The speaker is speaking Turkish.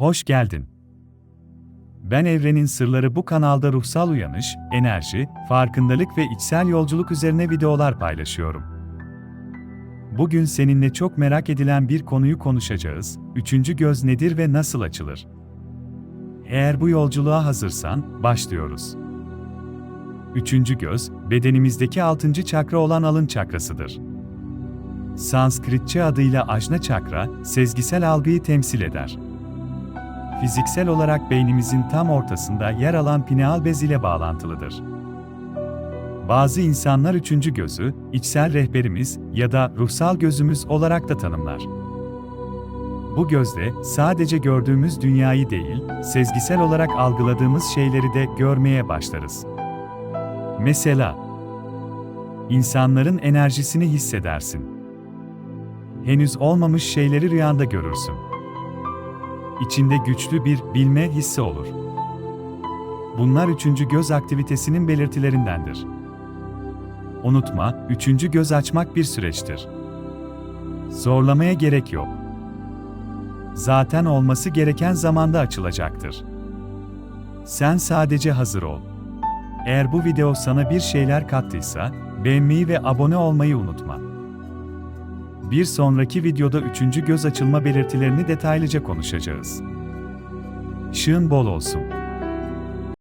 Hoş geldin. Ben Evrenin Sırları bu kanalda ruhsal uyanış, enerji, farkındalık ve içsel yolculuk üzerine videolar paylaşıyorum. Bugün seninle çok merak edilen bir konuyu konuşacağız. Üçüncü göz nedir ve nasıl açılır? Eğer bu yolculuğa hazırsan, başlıyoruz. Üçüncü göz, bedenimizdeki altıncı çakra olan alın çakrasıdır. Sanskritçe adıyla ajna çakra, sezgisel algıyı temsil eder. Fiziksel olarak beynimizin tam ortasında yer alan pineal bez ile bağlantılıdır. Bazı insanlar üçüncü gözü, içsel rehberimiz ya da ruhsal gözümüz olarak da tanımlar. Bu gözle sadece gördüğümüz dünyayı değil, sezgisel olarak algıladığımız şeyleri de görmeye başlarız. Mesela, insanların enerjisini hissedersin. Henüz olmamış şeyleri rüyanda görürsün. İçinde güçlü bir bilme hissi olur. Bunlar üçüncü göz aktivitesinin belirtilerindendir. Unutma, üçüncü göz açmak bir süreçtir. Zorlamaya gerek yok. Zaten olması gereken zamanda açılacaktır. Sen sadece hazır ol. Eğer bu video sana bir şeyler kattıysa, beğenmeyi ve abone olmayı unutma. Bir sonraki videoda üçüncü göz açılma belirtilerini detaylıca konuşacağız. Işığın bol olsun.